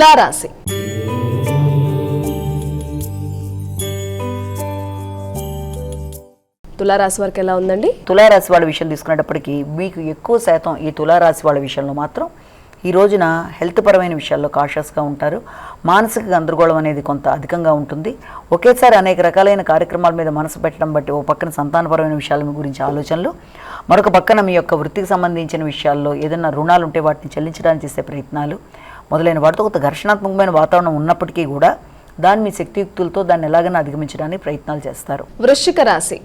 తులారాశి. తులారాశి వారికి ఎలా ఉందండి? తులారాశి వాళ్ళ విషయం తీసుకునేటప్పటికీ మీకు ఎక్కువ శాతం ఈ తులారాశి వాళ్ళ విషయంలో మాత్రం ఈ రోజున హెల్త్ పరమైన విషయాల్లో కాషస్గా ఉంటారు. మానసిక గందరగోళం అనేది కొంత అధికంగా ఉంటుంది. ఒకేసారి అనేక రకాలైన కార్యక్రమాల మీద మనసు పెట్టడం బట్టి ఓ పక్కన సంతానపరమైన విషయాల గురించి ఆలోచనలు మరొక పక్కన మీ యొక్క వృత్తికి సంబంధించిన విషయాల్లో ఏదైనా రుణాలు ఉంటే వాటిని చెల్లించడానికి చేసే ప్రయత్నాలు మొదలైన వాటితో కొంత ఘర్షణాత్మకమైన వాతావరణం ఉన్నప్పటికీ కూడా దాన్ని మీ శక్తియుక్తులతో దాన్ని ఎలాగైనా అధిగమించడానికి ప్రయత్నాలు చేస్తారు. వృశ్చిక రాశి.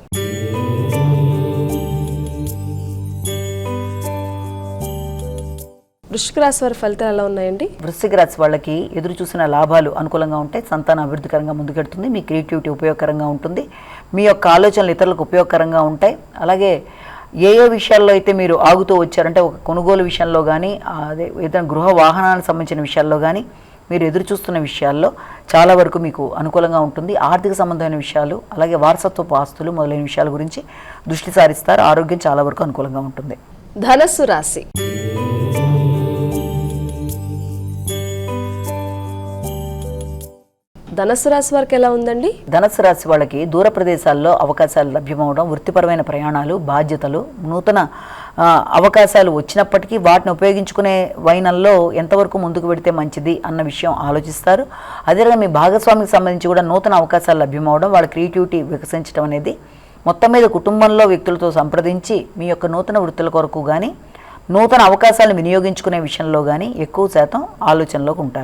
వృశ్చిక రాశి వారి ఫలితాలు ఎలా ఉన్నాయండి? వృశ్చిక రాశి వాళ్ళకి ఎదురు చూసిన లాభాలు అనుకూలంగా ఉంటాయి సంతాన అభివృద్ధికరంగా ముందుకెడుతుంది. మీ క్రియేటివిటీ ఉపయోగకరంగా ఉంటుంది. మీ యొక్క ఆలోచనలు ఇతరులకు ఉపయోగకరంగా ఉంటాయి. అలాగే ఏ ఏ విషయాల్లో అయితే మీరు ఆగుతూ వచ్చారంటే ఒక కొనుగోలు విషయంలో కానీ అదే ఏదైనా గృహ వాహనానికి సంబంధించిన విషయాల్లో కానీ మీరు ఎదురు చూస్తున్న విషయాల్లో చాలా వరకు మీకు అనుకూలంగా ఉంటుంది. ఆర్థిక సంబంధమైన విషయాలు అలాగే వారసత్వపు ఆస్తులు మొదలైన విషయాల గురించి దృష్టి సారిస్తారు. ఆరోగ్యం చాలా వరకు అనుకూలంగా ఉంటుంది. ధనస్సు రాశి. ధనస్సు రాశి వారికి ఎలా ఉందండి? ధనస్సు రాశి వాళ్ళకి దూర ప్రదేశాల్లో అవకాశాలు లభ్యమవడం వృత్తిపరమైన ప్రయాణాలు బాధ్యతలు నూతన అవకాశాలు వచ్చినప్పటికీ వాటిని ఉపయోగించుకునే వైనంలో ఎంతవరకు ముందుకు పెడితే మంచిది అన్న విషయం ఆలోచిస్తారు. అదేవిధంగా మీ భాగస్వామికి సంబంధించి కూడా నూతన అవకాశాలు లభ్యమవడం వాళ్ళ క్రియేటివిటీ వికసించడం అనేది మొత్తం మీద కుటుంబంలో వ్యక్తులతో సంప్రదించి మీ యొక్క నూతన వృత్తుల కొరకు కానీ నూతన అవకాశాలను వినియోగించుకునే విషయంలో కానీ ఎక్కువ శాతం ఆలోచనలోకి ఉంటారు.